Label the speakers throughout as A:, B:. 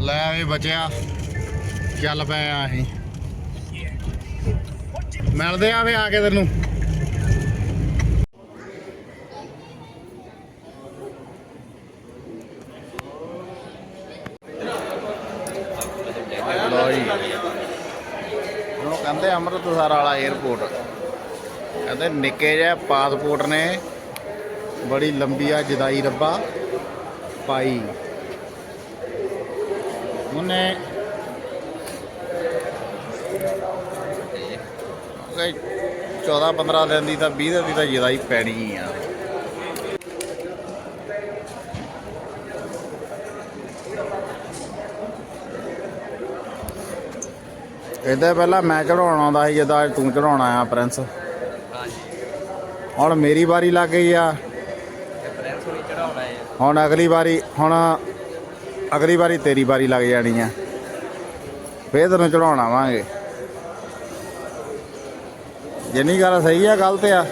A: ਲੈ ਵੀ ਬਚਿਆ। ਚੱਲ ਪਏ ਆ ਅਸੀਂ। ਮਿਲਦੇ ਆ ਵੇ ਆ ਕੇ ਤੈਨੂੰ। ਲੋ ਜੀ। ਉਹਨੂੰ ਕਹਿੰਦੇ ਅੰਮ੍ਰਿਤਸਰ ਵਾਲਾ 에어ਪੋਰਟ ਕਹਿੰਦੇ ਨਿੱਕੇ ਜਿਹੇ ਪਾਸਪੋਰਟ ਨੇ। ਬੜੀ ਲੰਬੀ ਆ ਜਦਾਈ ਰੱਬਾ। ਪਾਈ ਉਹਨੇ ਕਈ 14 15 ਦਿਨ ਦੀ ਤਾਂ 20 ਦਿਨ ਦੀ ਤਾਂ ਜਦਾਈ ਪੈਣੀ ਆ। ਇਹਦੇ ਪਹਿਲਾਂ ਮੈਂ ਚੜਾਉਣ ਆਉਂਦਾ ਸੀ ਜਦੋਂ ਅੱਜ ਤੂੰ ਚੜਾਉਣ ਆਇਆ ਪ੍ਰਿੰਸ।
B: ਹਾਂਜੀ
A: ਹੁਣ ਮੇਰੀ ਵਾਰੀ ਲੱਗ ਗਈ ਆ।
B: ਤੇ ਪ੍ਰਿੰਸ ਵੀ ਚੜਾਉਣਾ ਹੈ
A: ਹੁਣ ਅਗਲੀ ਵਾਰੀ ਹੁਣ ਅਗਲੀ ਵਾਰੀ ਤੇਰੀ ਵਾਰੀ ਲੱਗ ਜਾਣੀ ਆ। ਫੇਰ ਤੈਨੂੰ ਚੜਾਉਣ ਆਵਾਂਗੇ। ਜਿੰਨੀ ਗੱਲ ਸਹੀ ਆ ਗਲਤ ਆ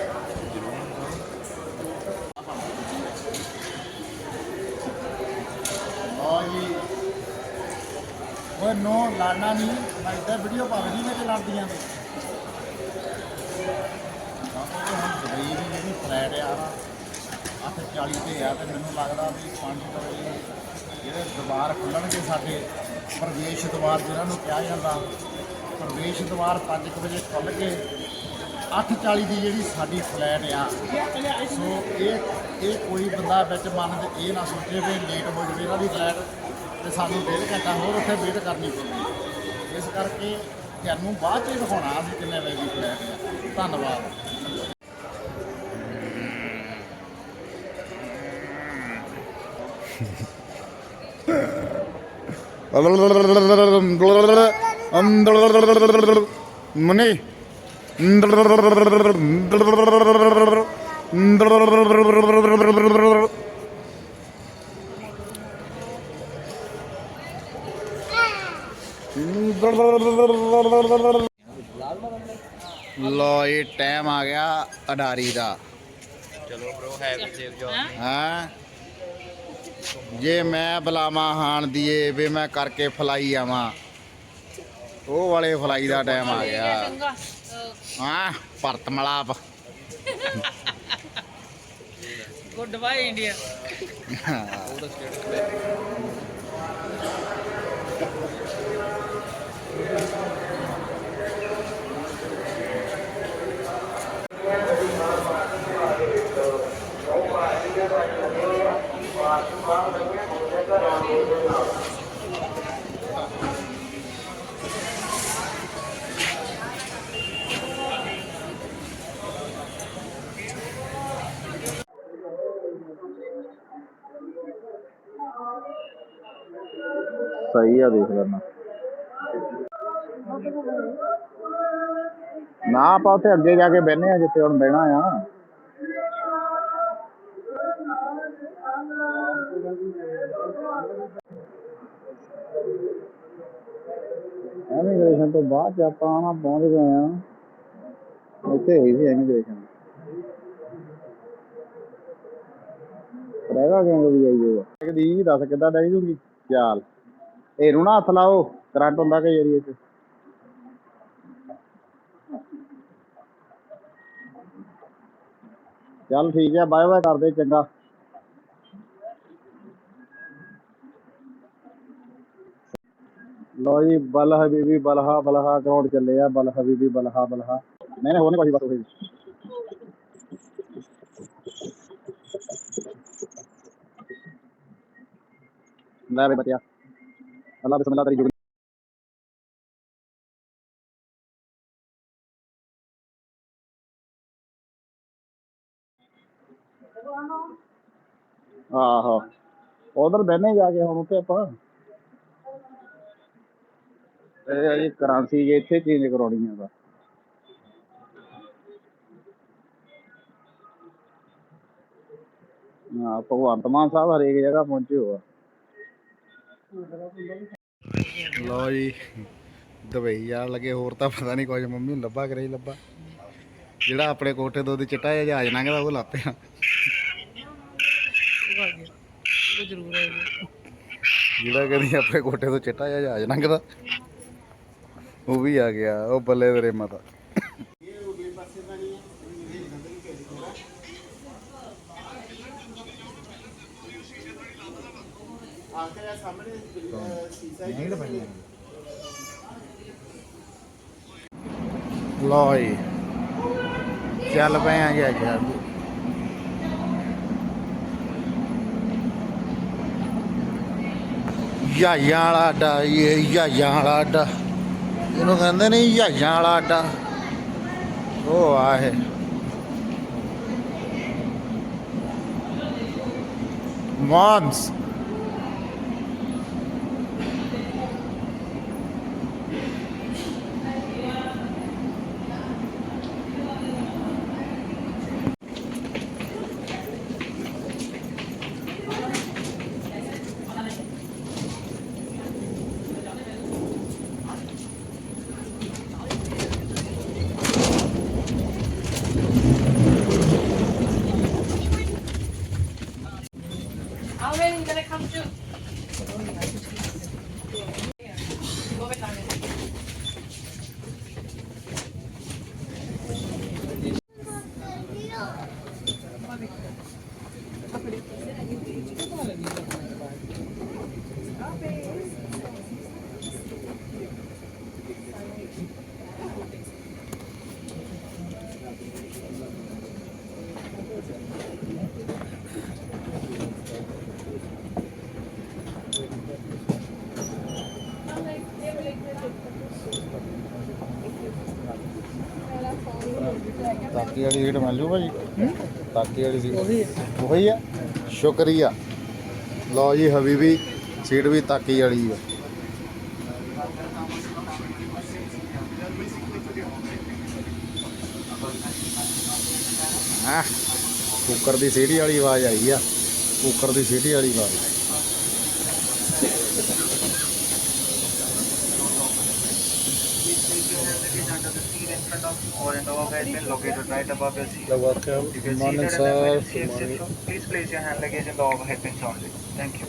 A: ਓਏ ਨੋ ਲੜਨਾ ਨਹੀਂ ਮੈਂ ਇੱਧਰ ਵੀਡੀਓ ਪਾਉਂਦੀ ਵਿੱਚ ਲੜਦੀਆਂ ਨੇ ਹੁਣ ਦੁਬਈ ਦੀ ਜਿਹੜੀ ਫਲੈਟ ਆ ਨਾ 840 ਤੇ ਆ ਤੇ ਮੈਨੂੰ ਲੱਗਦਾ ਵੀ 5 ਵਜੇ ਜਿਹੜੇ ਦੁਆਰ ਖੁੱਲਣਗੇ ਸਾਡੇ ਪ੍ਰਵੇਸ਼ ਦੁਆਰ ਜਿਹਨਾਂ ਨੂੰ ਕਿਹਾ ਜਾਂਦਾ, ਪ੍ਰਵੇਸ਼ ਦੁਆਰ 5 ਵਜੇ ਖੁੱਲ ਕੇ 840 ਦੀ ਜਿਹੜੀ ਸਾਡੀ ਫਲੈਟ ਆ, ਸੋ ਇਹ ਇਹ ਕੋਈ ਬੰਦਾ ਵਿੱਚ ਮਨ ਦੇ ਇਹ ਨਾ ਸੋਚੇ ਵੀ ਲੇਟ ਹੋ ਜਾਵੇ ਇਹਨਾਂ ਦੀ ਫਲੈਟ ਤੇ ਸਾਨੂੰ ਡੇਢ ਘੰਟਾ ਹੋਰ ਉੱਥੇ ਵੇਟ ਕਰਨੀ ਪਊਗੀ ਇਸ ਕਰਕੇ ਤੁਹਾਨੂੰ ਬਾਅਦ ਚ ਦਿਖਾਉਣਾ ਅਸੀਂ ਕਿੰਨੇ ਵਜੇ ਦੀ ਫਲੈਟ ਆ। ਧੰਨਵਾਦ। ਮਨੇ ਲੋ ਇਹ ਟਾਈਮ ਆ ਗਿਆ ਅਡਾਰੀ ਦਾ।
B: ਚਲੋ ਬ్రో ਹੈਵੀ ਸੇਫ ਜੌਬ
A: ਹਾਂ? ਜੇ ਮੈਂ ਬਲਾਮਾ ਹਾਣ ਦੀਏ ਵੀ ਮੈਂ ਕਰਕੇ ਫਲਾਈ ਆਵਾਂ। ਉਹ ਵਾਲੇ ਫਲਾਈ ਦਾ ਟਾਈਮ ਆ ਗਿਆ। ਹਾਂ
C: Bharat Milap.
B: Good bye India.
A: ਸਹੀ ਆ, ਦੇਖ ਲੈਣਾ ਨਾ ਆਪਾਂ ਉੱਥੇ ਅੱਗੇ ਜਾ ਕੇ ਬਹਿਨੇ ਆ, ਜਿੱਥੇ ਹੁਣ ਬਹਿਣਾ ਆ। ਇਮੀਗ੍ਰੇਸ਼ਨ ਤੋਂ ਬਾਅਦ ਚ ਆਪਾਂ ਆਣਾ ਪਹੁੰਚ ਗਏ ਆ। ਇੱਥੇ ਹੋਈ ਸੀ ਇਮੀਗ੍ਰੇਸ਼ਨ ਰਹੇਗਾ ਕਿਉਂ ਵੀ ਆਈ ਹੋਗਾ ਦੱਸ ਕਿੱਦਾਂ ਡਾਈ ਦੂੰਗੀ ਚੱਲ। ਇਹਨੂੰ ਨਾ ਹੱਥ ਲਾਓ, ਕਰੰਟ ਹੁੰਦਾ ਕਈ ਏਰੀਏ 'ਚ। ਚੱਲ ਠੀਕ ਹੈ ਬਾਏ ਬਾਏ ਕਰਦੇ ਚੰਗਾ। ਲੋ ਜੀ ਬਲ ਹਬੀਬੀ ਬਲਹਾ ਬਲਹਾ ਗਰਾਊਂਡ ਚੱਲੇ ਆ ਬਲ ਹਬੀਬੀ ਬਲਹਾ ਬਲਹਾ। ਨਹੀਂ ਨਹੀਂ ਹੋਰ ਨਹੀਂ ਕੋਈ ਬਸ ਉਹੀ। ਲੈ ਬਈ ਬਚਿਆ। ਅੱਲਾ ਬਿਸਮਿਲ੍ਲਾ ਤੇਰੀ ਜੁਗਨੀ ਆਹੋ ਉਧਰ ਬਹਿਨੇ ਜਾ ਕੇ ਹੁਣ ਉੱਥੇ ਆਪਾਂ ਇਹ ਅਜੀ ਕਰੰਸੀ ਜੇ ਇੱਥੇ ਚੇਂਜ ਕਰਾਉਣੀ ਆ ਬਸ ਹਾਂ ਭਗਵੰਤ ਮਾਨ ਸਾਹਿਬ ਹਰੇਕ ਜਗ੍ਹਾ ਪਹੁੰਚੇ ਹੋਆ ਲੋ ਜੀ, ਦੁਬਈ ਜਾਣ ਲੱਗੇ, ਹੋਰ ਤਾਂ ਪਤਾ ਨਹੀਂ ਕੁਝ ਮੰਮੀ ਨੂੰ ਲੱਭਾ ਕਰੇ ਲੱਭਾ। ਜਿਹੜਾ ਆਪਣੇ ਕੋਠੇ ਤੋਂ ਦੀ ਚਿੱਟਾ ਜਿਹਾ ਜਹਾਜ਼ ਲੰਘਦਾ, ਉਹ ਲੱਪਿਆ
C: ਉਹ ਜ਼ਰੂਰ ਆਏਗਾ
A: ਜਿਹੜਾ ਕਦੀ ਆਪਣੇ ਕੋਠੇ ਤੋਂ ਚਿੱਟਾ ਜਿਹਾ ਜਹਾਜ਼ ਲੰਘਦਾ, ਉਹ ਵੀ ਆ ਗਿਆ, ਉਹ ਬੱਲੇ ਤੇਰੇ ਮਾਤਾ। ਲਓ ਜੀ। ਚੱਲ ਪਏ ਆ ਜੀ ਅੱਜ। ਜਹਾਜ਼ਾਂ ਵਾਲਾ ਅੱਡਾ ਇਹ ਜਹਾਜ਼ਾਂ ਵਾਲਾ ਅੱਡਾ। ਇਹਨੂੰ ਕਹਿੰਦੇ ਨੇ ਜਹਾਜ਼ਾਂ ਵਾਲਾ ਅੱਡਾ। ਉਹ ਆ ਇਹ। ਮਾਮਸ ਵਾਲੀ ਸੀਟ ਮਿਲ ਜੂ ਭਾਜੀ। ਤਾਕੀ ਵਾਲੀ ਸੀਟ। ਉਹੀ ਉਹੀ ਆ। ਸ਼ੁਕਰੀਆ। ਲਓ ਜੀ ਹਬੀਬੀ ਸੀਟ ਵੀ ਤਾਕੀ ਵਾਲੀ ਆ। ਆ ਕੁੱਕਰ ਦੀ ਸੀਟੀ ਵਾਲੀ ਆਵਾਜ਼ ਆਈ ਆ। ਕੁੱਕਰ ਦੀ ਸੀਟੀ ਵਾਲੀ ਆਵਾਜ਼। Morning, sir.
D: Please place your hand luggage in the overhead bins only. Thank you.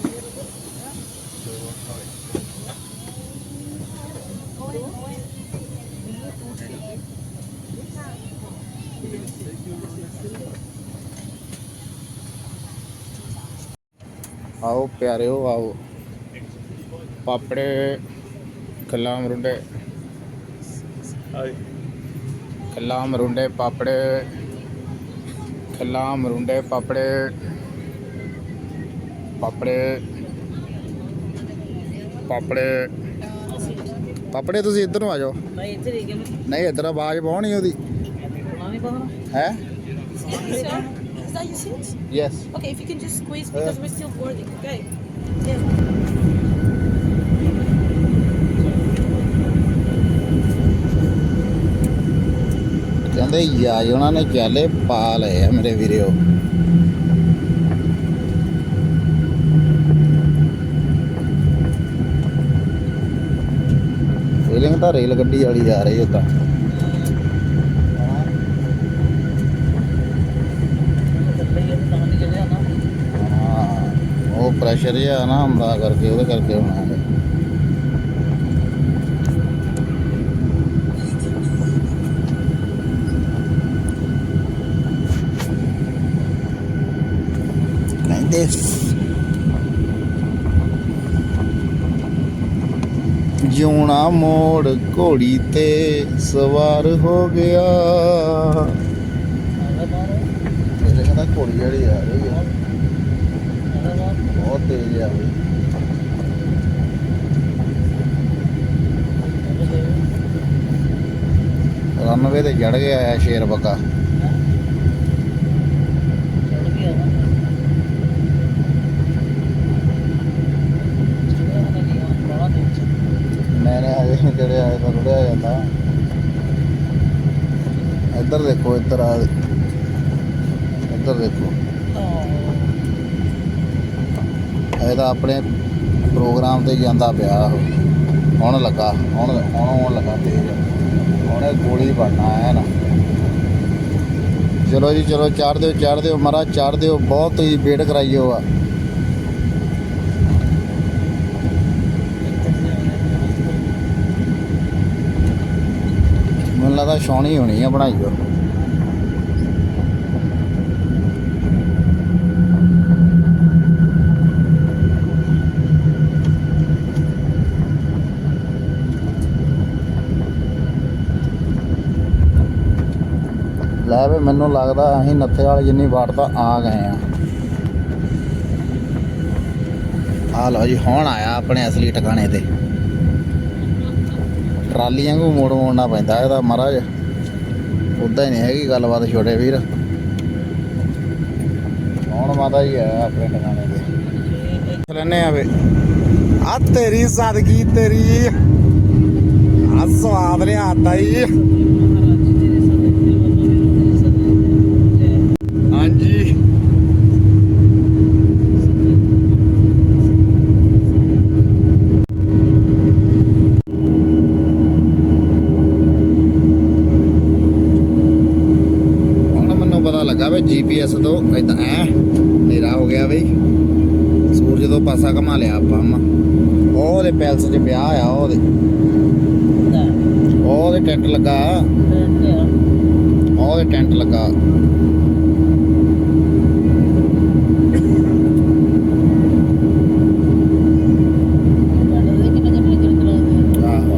A: ਆਓ ਪਿਆਰਿਓ ਆਓ ਪਾਪੜੇ ਕੱਲਾ ਮਰੁੰਡੇ ਕੱਲਾ ਮਰੁੰਡੇ ਪਾਪੜੇ ਕੱਲਾ ਮਰੁੰਡੇ ਪਾਪੜੇ ਪਾਪੜੇ ਪਾਪੜੇ ਪਾਪੜੇ ਤੁਸੀਂ ਇੱਧਰ ਨੂੰ ਆ ਜਾਓ
C: ਨਹੀਂ ਇੱਥੇ ਹੀ ਗਏ
A: ਨਹੀਂ ਇੱਧਰ ਆਵਾਜ਼ ਪਾਉਣੀ ਉਹਦੀ
C: ਬੁਲਾ ਨਹੀਂ ਪਾਉਣਾ
A: ਹੈ
E: is that your seat?
A: Yes
E: Okay, if you can just squeeze because we're still boarding, okay? Yeah.
A: ਕਹਿੰਦੇ ਯਾਜ ਉਹਨਾਂ ਨੇ ਚਾਲੇ ਪਾ ਲਏ ਆ ਮੇਰੇ ਵੀਰਿਓ। ਫੀਲਿੰਗ ਤਾਂ ਰੇਲ ਗੱਡੀ ਵਾਲੀ ਆ ਰਹੀ ਉਦਾਂ ਉਹ ਪ੍ਰੈਸ਼ਰ ਜਿਹਾ ਨਾ ਹੁੰਦਾ ਕਰਕੇ, ਉਹਦੇ ਕਰਕੇ ਹੋਣਾ। ਹੈ ਕਹਿੰਦੇ ਜਿਉਣਾ ਮੋੜ ਘੋੜੀ ਤੇ ਸਵਾਰ ਹੋ ਗਿਆ। ਇਹ ਕਹਿੰਦਾ ਘੋੜੀ ਜਿਹੜੀ ਆ ਰਹੀ ਆ ਬਹੁਤ ਤੇਜ਼ ਆ ਬਈ ਰਨਵੇ ਤੇ ਚੜ ਗਿਆ ਆ ਸ਼ੇਰ ਬੱਕਾ ਮੈਨੇ ਹਜੇ ਜਿਹੜੇ ਆਏ ਤਾਂ ਰੁੜਿਆ ਜਾਂਦਾ। ਇੱਧਰ ਦੇਖੋ ਇੱਧਰ ਆ। ਇੱਧਰ ਦੇਖੋ। ਇਹ ਤਾਂ ਆਪਣੇ ਪ੍ਰੋਗਰਾਮ ਤੇ ਜਾਂਦਾ ਪਿਆ। ਹੁਣ ਲੱਗਾ ਹੁਣ ਹੁਣ ਹੁਣ ਲੱਗਾ ਤੇਜ਼। ਹੁਣ ਇਹ ਗੋਲੀ ਬਣਨਾ ਹੈ ਨਾ ਚਲੋ ਜੀ ਚਲੋ ਚਾੜ ਦਿਓ ਚਾੜ ਦਿਓ ਮਹਾਰਾਜ ਚਾੜ ਦਿਓ। ਬਹੁਤ ਹੀ ਵੇਟ ਕਰਾਈਓ ਆ। ਲੱਗਦਾ ਛਾਉਣੀ ਹੋਣੀ ਆ ਬਣਾਈ ਉਹ। ਲੈ ਵੇ ਮੈਨੂੰ ਲੱਗਦਾ ਅਸੀਂ ਨੱਥੇ ਵਾਲੇ ਜਿੰਨੀ ਵਾਰ ਤਾਂ ਆ ਗਏ ਆ। ਆ ਲਓ ਜੀ, ਹੁਣ ਆਇਆ ਆਪਣੇ ਅਸਲੀ ਟਿਕਾਣੇ ਤੇ। ਟਰਾਲੀਆਂ ਨੂੰ ਮੋੜ ਮੋੜਨਾ ਪੈਂਦਾ ਇਹਦਾ ਮਹਾਰਾਜ। ਉਦਾਂ ਹੀ ਨਹੀਂ ਹੈਗੀ ਗੱਲਬਾਤ ਛੋਟੇ ਵੀਰ। ਹੁਣ ਮਾਤਾ ਹੀ ਆਇਆ ਆਪਣੇ ਟਿਕਾਣੇ ਤੇ? ਲੈਨੇ ਆ ਵੇ। ਆ ਤੇਰੀ ਸਾਦਗੀ ਤੇਰੀ। ਆ ਸਵਾਦ ਲਿਆਤਾ ਹੀ ਹਾਂਜੀ ਹੁਣ ਮੈਨੂੰ ਪਤਾ ਲੱਗਾ ਵੀ ਜੀਪੀਐਸ ਤੋਂ ਇਦਾਂ ਐ ਹਨੇਰਾ ਹੋ ਗਿਆ ਬਈ। ਸੂਰਜ ਤੋਂ ਪਾਸਾ ਘਮਾ ਲਿਆ ਆਪਾਂ ਮਾ ਉਹਦੇ ਪੈਲਸ 'ਚ ਵਿਆਹ ਆ ਉਹਦੇ। ਉਹਦੇ ਟੈਂਟ ਲੱਗਾ। ਉਹਦੇ ਟੈਂਟ ਲੱਗਾ ਆਹੋ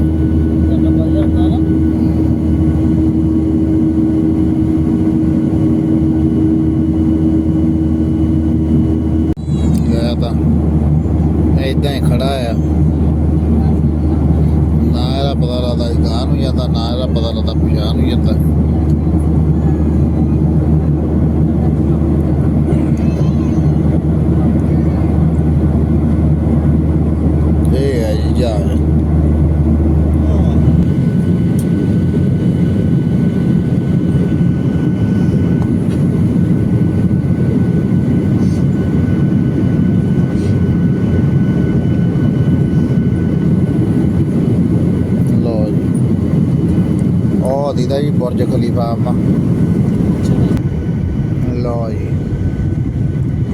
A: ਗਿਆ ਤਾਂ ਇਦਾਂ ਹੀ ਖੜਾ ਆ। ਨਾ ਇਹਦਾ ਪਤਾ ਲੱਗਦਾ ਗਾਂ ਨੂੰ ਜਾਂਦਾ ਨਾ ਇਹਦਾ ਪਤਾ ਲੱਗਦਾ ਪਿਛਾਂ ਨੂੰ ਜਾਂਦਾ ਇਹ ਹੈ ਜੀ ਜਹਾਜ਼ ਲੋ ਜੀ ਉਹ ਦੀਦਾ ਜੀ ਬੁਰਜ ਖਲੀਫਾ ਆਪਣਾ ਲੋ ਜੀ।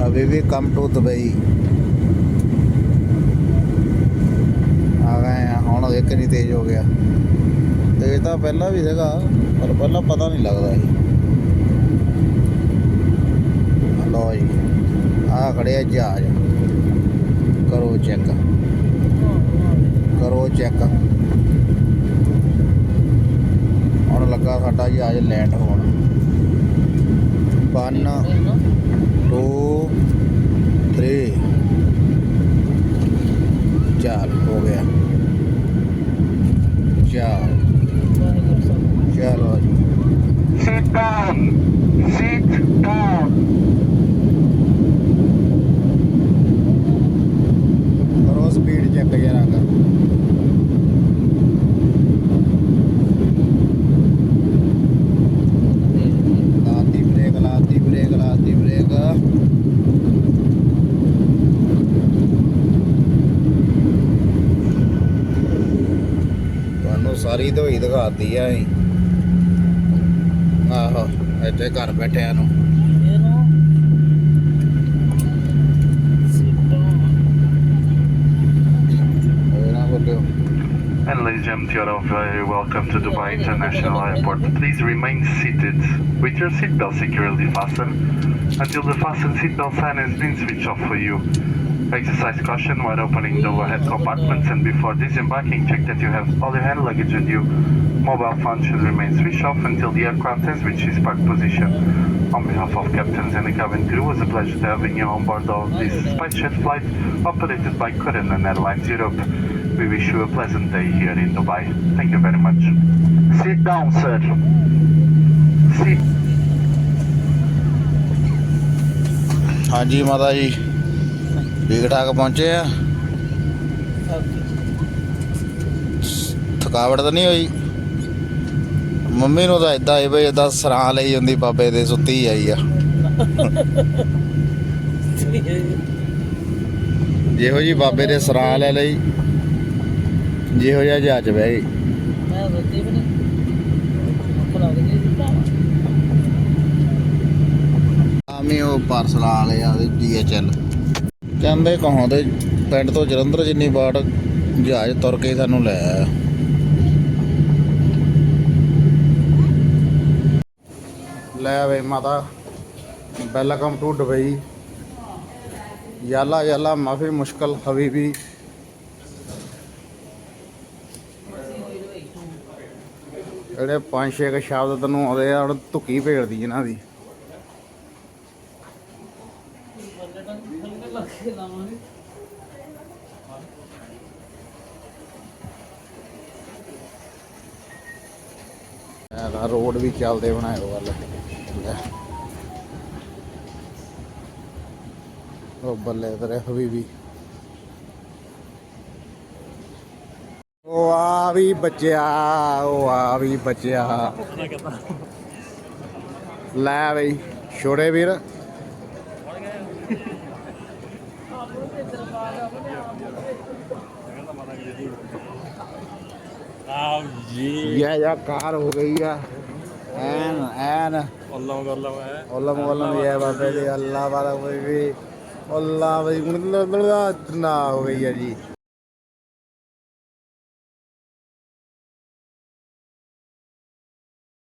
A: ਅਭੀ ਵੀ ਕਮ ਟੂ ਦੁਬਈ। ਆ ਗਏ ਹੁਣ ਇੱਕ ਨਹੀਂ ਤੇਜ਼ ਹੋ ਗਿਆ। ਤੇਜ਼ ਤਾਂ ਪਹਿਲਾਂ ਵੀ ਸੀਗਾ, ਪਰ ਪਹਿਲਾਂ ਪਤਾ ਨਹੀਂ ਲੱਗਦਾ ਸੀ। ਲਓ ਜੀ, ਆ ਖੜਿਆ ਜਹਾਜ਼। ਕਰੋ ਚੈੱਕ। ਕਰੋ ਚੈੱਕ। ਹੁਣ ਲੱਗਾ ਸਾਡਾ ਜਹਾਜ਼ ਲੈਂਡ ਹੋਣ। 1 2 3 ਚਾਰ ਹੋ ਗਿਆ। ਚਾਰ ਚਲੋ ਜੀ।
D: Sit down. Sit down.
A: ਕਰੋ ਸਪੀਡ ਚੈੱਕ ਕਰ। ਧੋਈ ਦਿਖਾਤੀ ਆ ਅਸੀਂ ਆਹੋ ਇੱਥੇ ਘਰ ਬੈਠਿਆਂ ਨੂੰ ਇਹ ਨਾ ਬੋਲਿਓ
D: And ladies and gentlemen, you're all very welcome to Dubai International Airport. Please remain seated with your seatbelt securely fastened until the fasten seatbelt sign has been switched off for you. Exercise caution while opening the overhead compartments and before disembarking check that you have all your hand luggage with you. Mobile phone should remain switched off until the aircraft has reached its parked position. On behalf of captains and the cabin crew, it was a pleasure having you on board of this special flight operated by Korean Airlines Europe. We wish you a pleasant day here in Dubai. Thank you very much. Sit down, sir. Sit.
A: हाँ जी माता जी ਠੀਕ ਠਾਕ ਪਹੁੰਚੇ ਆ। ਥਕਾਵਟ ਤਾਂ ਨਹੀਂ ਹੋਈ? ਮੰਮੀ ਨੂੰ ਤਾਂ ਇਦਾਂ ਹੀ ਬਈ ਇਦਾਂ ਸਰਾਂ ਲਈ ਹੁੰਦੀ ਬਾਬੇ ਦੇ ਸੁੱਤੀ ਆਈ ਆ। ਜਿਹੋ ਜੀ ਬਾਬੇ ਦੇ ਸਰਾਂ ਲੈ ਲਈ ਜਿਹੋ ਜਿਹਾ ਜਹਾਜ਼ ਬਹਿ ਗਈ। ਆਮੀ ਉਹ ਪਾਰਸਲ ਆ ਲਿਆ ਉਹਦੇ ਡੀਐਚਐਲ ਕਹਿੰਦੇ ਕਹੋਂ ਦੇ ਪਿੰਡ ਤੋਂ ਜਲੰਧਰ ਜਿੰਨੀ ਬਾਟ ਜਹਾਜ਼ ਤੁਰ ਕੇ ਸਾਨੂੰ ਲੈ ਆਇਆ। ਲੈ ਵੇ ਮਾਤਾ, ਵੈਲਕਮ ਟੂ ਦੁਬਈ। ਯਾਲਾ ਯਾਲਾ, ਮਾਫੀ ਮੁਸ਼ਕਲ, ਹਬੀਬੀ। ਜਿਹੜੇ ਪੰਜ ਛੇ ਕੁ ਸ਼ਬਦ ਤੈਨੂੰ ਆਉਂਦੇ ਆ, ਹੁਣ ਧੁੱਕੀ ਭੇੜਦੀ ਇਹਨਾਂ ਦੀ। ਇਹਦਾ ਰੋਡ ਵੀ ਚੱਲਦੇ ਬਣਾਏ ਵੱਲ ਉਹ ਬੱਲੇ ਤੇਰੇ ਹਬੀਬੀ। ਉਹ ਆ ਵੀ ਬਚਿਆ, ਉਹ ਆ ਵੀ ਬਚਿਆ। ਲੈ ਬਈ ਛੋੜੇ ਵੀਰ।
F: ਆਓ ਜੀ।
A: ਇਹ ਯਾ ਕਾਰ ਹੋ ਗਈ ਆ। ਐਨ ਐਨ।
F: ਅੱਲਾਹ ਗੱਲਮ ਹੈ।
A: ਅੱਲਾਹ ਗੱਲਮ ਇਹ ਬਾਬੇ ਦੇ ਅੱਲਾਹ ਵਾਲਾ ਕੋਈ ਵੀ ਅੱਲਾਹ ਬਈ ਨਾ ਹੋ ਗਈ ਆ ਜੀ।